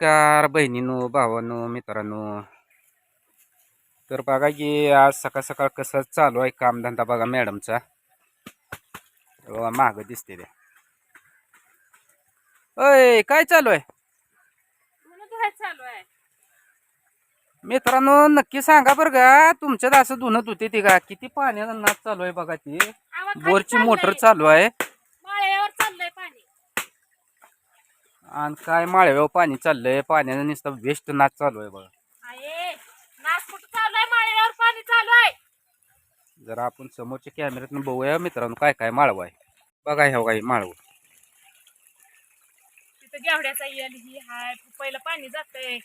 नमस्कार बहिणीनो भावांनो मित्रांनो. तर बघा की आज सकाळ सकाळ कसं चालू आहे कामधंदा बघा मॅडमचा. मागं दिसते त्या अय काय चालू आहे? मित्रांनो नक्की सांगा बरं का तुमच्यात असं धुणं धुते ती का? किती पाण्याचा नाच चालू आहे बघा ती. बोरची मोटर. चालू आहे. आणि काय माळव्यावर पाणी चाललंय पाण्यानं नुसतं वेस्ट नाच चालू आहे बघा. जरा आपण समोरच्या कॅमेऱ्यातून बघूया मित्रांनो काय काय माळव आहे. बघा ह्या काही माळव. तिथं गेवड्याचा येल ही हाय पहिलं पाणी जातंय.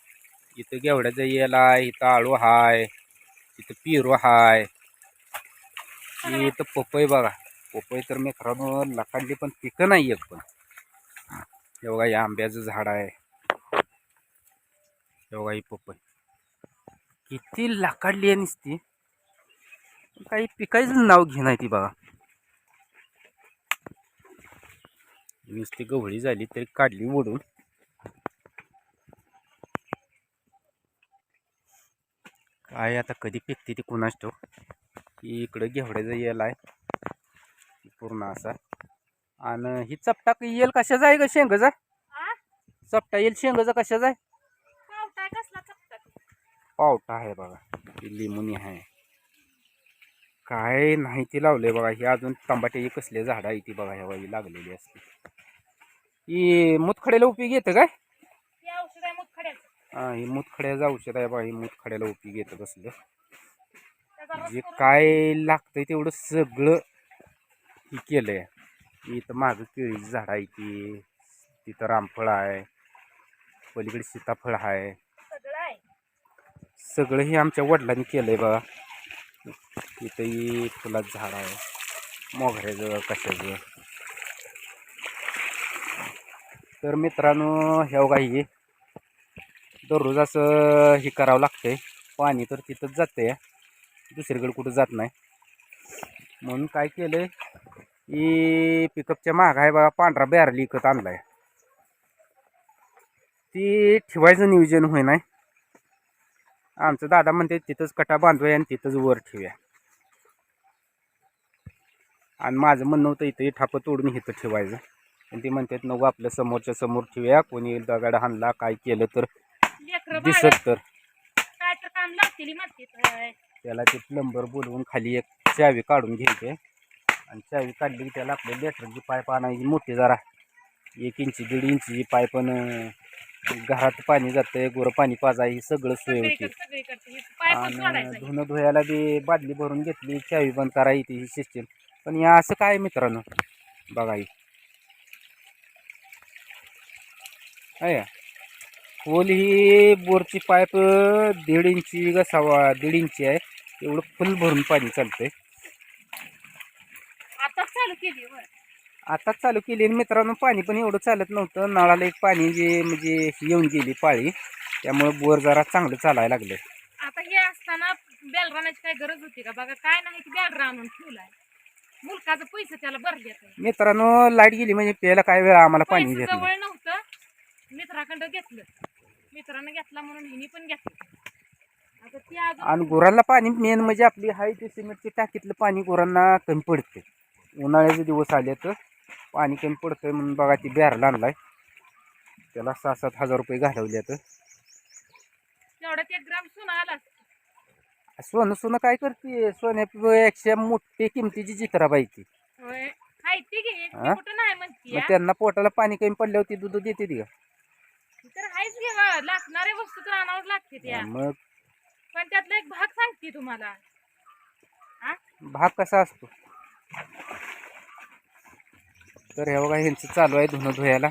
इथं गेवड्याचा येल आहे इथं आळू हाय इथं पिरू हाय. इथं पपई बघा. पपई तर मित्रांनो लकाडली पण पिकं नाही एक पण. हे बघा हे आंब्याचं झाड आहे. हे बघा ही पपई. किती लाकडली आहे नुसती. काही पिकायचं नाव घे नाही ती बघा. नुसती गवळी झाली तरी काढली ओढून काय आता कधी पिकते ती कुणाच ठेव इकडं घेवड्याचा यायला आहे. पूर्ण असा. आणि ही चपटा येल कशाचा आहे का शेंगाचा? चपटा येल शेंगाचा कशाचा आहे? पावटा आहे बघा लिंबुनी आहे. काय नाही ती लावलंय बघा ही अजून टमाट्याची कसले झाडं आहे ती बघा ह्या बाई लागलेली असते. ही मुतखड्याला उपयोगी येतं काय? हे हा मुतखड्याचं औषध आहे बघा ही मुतखड्याला उपयोगी येतं कसलं. जे काय लागतंय तेवढं सगळं ही केलंय. इथं मागं केळीची झाड आहे ती. तिथं रामफळ आहे. पलीकडे सीताफळ आहे. सगळं आहे. हे आमच्या वडिलांनी केलंय बघा. इथं ही फुलाचं झाड आहे. मोगऱ्याचं कशाचं. तर मित्रांनो ह्या काही दररोज असं हे करावं लागतंय. पाणी तर तिथंच जातंय. दुसरीकडे कुठं जात नाही. म्हणून काय केलंय? की पिकअपच्या माग आहे बघा पांढरा बॅरल विकत आणलाय. ती ठेवायचं नियोजन होई नाही आमचं दादा म्हणते तिथंच कटा बांधूया आणि तिथंच वर ठेवूया. आणि माझं म्हणणं होतं इथं ठापं तोडून इथं ठेवायचं. पण ते म्हणतात नको आपल्या समोरच्या समोर ठेवूया. कोणी दगड हाणला काय केलं तर दिसत तर. त्याला ते प्लंबर बोलवून खाली एक चावी काढून घ्यायचे आणि चावी काढली की त्याला आपल्या लेटरची पाईप आणायची मोठी जरा. एक इंची दीड इंची पाईपन घरात पाणी जातंय गोरं पाणी पाजा ही सगळं सोय होती. आणि धुणं धुवायला बी बादली भरून घेतली चावी बंद करायची ही सिस्टीम पण या असं काय मित्रांनो? बघा ही? खोल ही बोरची पाईप दीड इंची का दीड इंची आहे. एवढं फुल भरून पाणी चालतंय. आता चालू केली वर आताच चालू केली आणि मित्रांनो पाणी पण एवढं चालत नव्हतं. नळाला एक पाणी जे म्हणजे येऊन गेली पाळी. त्यामुळे बोर जरा चांगलं चालायला लागलं आता हे असताना बेल राहण्याची काय गरज होती का? बघा काय नाही की बेल आणून ठेवलाय. मुलकाचं पैसे त्याला भरले मित्रांनो लाइट गेली म्हणजे प्यायला काय वेळ आम्हाला पाणी पैसे नाही. जवळ नव्हतं. मित्राकडं घेतलं. मित्रानं घेतला म्हणून हिनी पण घेतलं. आता ती अजून आणि गुरांना पाणी मेन म्हणजे आपली हाय ते सिमेंटची टाकीतलं पाणी गुरांना कमी पडते उन्हाळ्याचे दिवस आले तर पाणी कमी पडतंय म्हणून बघा ती बॅरला आणलाय त्याला सहा सात हजार रुपये घालवले तर ग्राम सोनं सोनं सोनं काय करते? सोन्यापेक्षा मोठी किमतीची म्हणती मग त्यांना पोटाला पाणी कमी पडल्यावर ती दूध देते ती लागणाऱ्या वस्तू तर आणावं लागते मग? पण त्यातला एक भाग सांगते तुम्हाला. भाग कसा असतो? तर हे बघा ह्यांचं चालू आहे धुणं धुयाला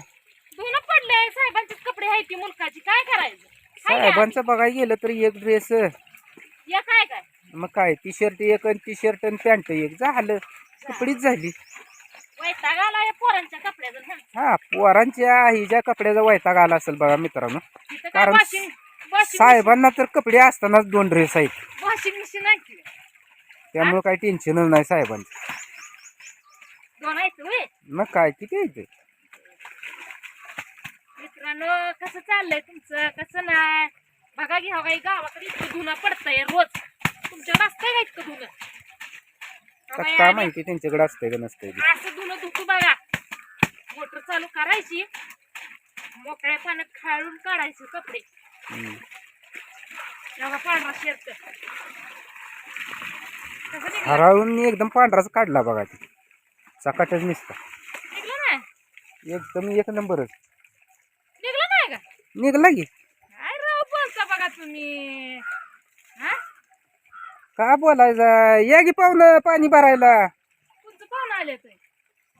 धुणं पडले साहेबांचे कपडे आहेत ती मुलकाची काय करायचं? का? साहेबांचं बघायला गेलं तर एक ड्रेस या काय काय? मग काय टी शर्ट एक आणि टी शर्ट आणि पॅन्ट एक. झालं. कपडीच झाली. वैताग आला या पोरांच्या कपड्याचं हं. हा पोरांच्या हिच्या कपड्याचा वैताग आला असेल बघा मित्रांनो. इथं काय कारण साहेबांना तर कपडे असतानाच दोन ड्रेस आहेत. आहे की त्यामुळे काही टेन्शनच नाही साहेबांचं. मग काय किती आहे ते मित्र मित्रांनो कसं चाललंय तुमचं? कसं नाही? बघा घ्या काही गावाकडे इतकं धुणं पडतंय रोज. तुमच्याकडे असतंय का इतकं धुणं? काय माहिती त्यांच्याकडे असतंय का नसतंय ते. असं धुणं धुतू बघा. मोटर चालू करायची. मोकळ्या पाण्यात खाळून काढायचे कपडे. हम्म. पांढरा शर्ट कसं निघलं. हराळून एकदम पांढराच काढला बघा ते. चकाटच निसता निघलं नाही? एकदम एक नंबरच. निघलं नाही का? निघला की. काय राव बोलता बघा तुम्ही? हा? का बोलायचा? या की पाहुणं पाणी भरायला. तुमचं पाहुणं आले तर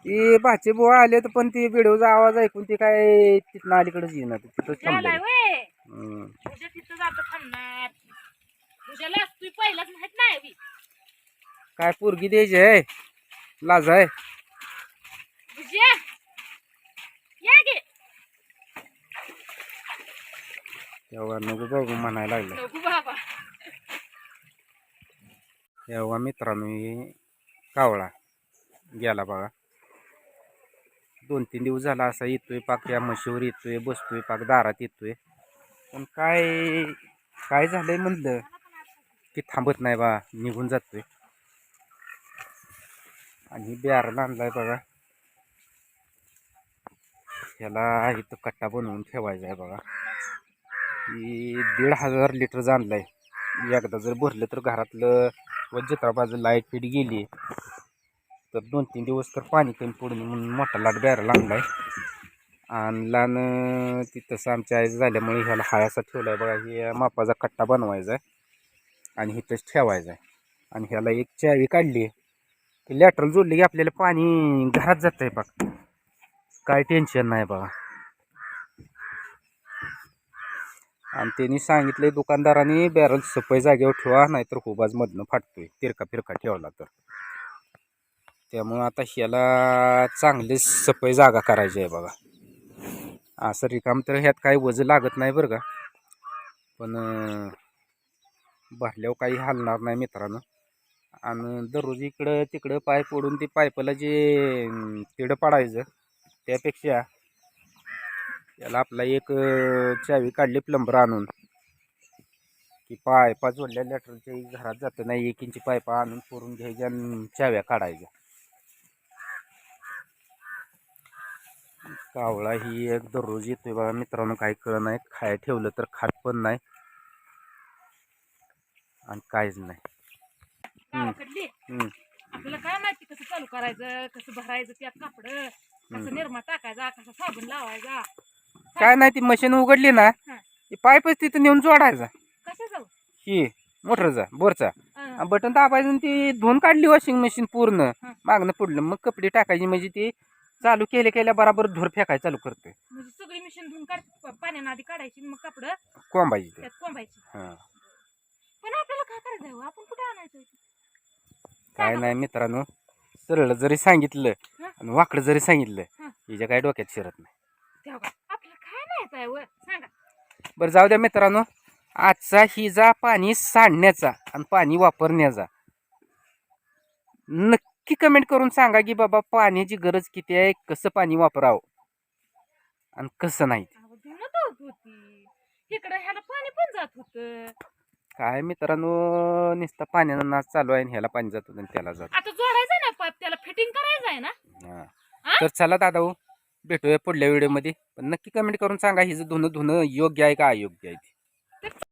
ती भाचे बुवा आले तर पण ती व्हिडिओचा आवाज ऐकून ती काय तिथनं अलीकडेच येणार तिथं झालाय थांबले. वय हम्म. तुझ्या तिथं जातं थांबणार. तुझ्याला तू पहिलाच माहीत नाही बी. काय पोरगी द्यायची आहे? लाज आहे. या तेव्हा नको बघू म्हणायला लागलं नको बाबा तेव्हा मित्रांनो कावळा गेला बघा दोन तीन दिवस झाला असा येतोय पाक या म्हशीवर येतोय बसतोय पाक दारात येतोय पण काय काय झालंय म्हणलं की थांबत नाही बा निघून जातोय आणि ब्यारला आणलाय बघा ह्याला इथं कट्टा बनवून ठेवायचा आहे बघा. की दीड हजार लिटर जाणलं आहे एकदा जर भरलं तर घरातलं व जित्राबाजू लाइट फिट गेली तर दोन तीन दिवस तर पाणी कमी पडून म्हणून मोठा लाट ब्यारला आहे आणला न तिथंच आमच्या आई झाल्यामुळे ह्याला हायासा ठेवला आहे बघा हे मापाचा कट्टा बनवायचा आहे आणि इथंच ठेवायचा आहे आणि ह्याला एक चावी काढली की लॅटरल जोडली की आपल्याला पाणी घरात जात आहे बघ. काय टेन्शन नाही बघा. आणि त्यांनी सांगितलंय दुकानदारांनी बॅरल सफाई जागेवर ठेवा नाहीतर हुबाज मधनं फाटतोय. तिरका फिरका ठेवला तर. त्यामुळं आता ह्याला चांगली सफाई जागा करायची आहे बघा. असं रिकाम तर ह्यात काही वजन लागत नाही बरं का. पण भरल्यावर काही हलणार नाही मित्रांनो. आणि दररोज इकडं तिकडं पाय पडून ते पायपाला जे तिडं पडायचं त्यापेक्षा त्याला आपला एक चावी काढली प्लंबर आणून. की पायपा जोडल्या लेटरच्या घरात जातं नाही एक इंची पायपा आणून करून घ्यायच्या आणि चाव्या काढायच्या. कावळा ही एक दररोज येतोय बघा मित्रांनो काही कळ नाही. खाया ठेवलं तर खात पण नाही. आणि काहीच नाही. काय माहिती कसं चालू करायचं कसं भरायचं त्यात कापड? कसं हम्म. निरमा टाकायचा कसा साबण लावायचा काय नाही ती मशीन उघडली ना हा. ती पाईपच तिथं नेऊन जोडायचा कसं जाऊ ही मोटरचा बोरचा बटन दाबायचं आणि ती धुवून काढली वॉशिंग मशीन पूर्ण हा. मागणं पुढलं मग कपडे टाकायची म्हणजे ती चालू केल्या केल्या बराबर धूर फेकाय चालू करते म्हणजे सगळी मिशन धुवून काढ पाण्यानं आधी काढायची मग कापड कोंबायची ते कोंबायची हा. पण आपल्याला काय करायचं आहे हो? आपण कुठे आणायचं? काय नाही मित्रांनो सरळ जरी सांगितलं हा. आणि वाकडं जरी सांगितलं हा. हिच्या काय डोक्यात शिरत नाही तेव्हा काय? आपल्याला काय माहीत आहे व? सांगा बरं जाऊ द्या मित्रांनो आजचा हिजा पाणी सांडण्याचा आणि पाणी वापरण्याचा नक्की कमेंट करून सांगा की बाबा पाण्याची गरज किती आहे कसं पाणी वापरावं आणि कसं नाही अहो, धुणं धुत होती इकडं ह्याला पाणी पण जात होतं काय मित्रांनो नुसतं पाण्यानं नाच चालू आहे आणि ह्याला पाणी जातं आणि त्याला जातं आता जोडायचं ना पाईप त्याला फिटिंग करायचं आहे ना हा. हा? तर चला दादा हो भेटूया पुढल्या व्हिडिओमध्ये पण नक्की कमेंट करून सांगा हिचं धुणं धुणं योग्य आहे का अयोग्य आहे ते.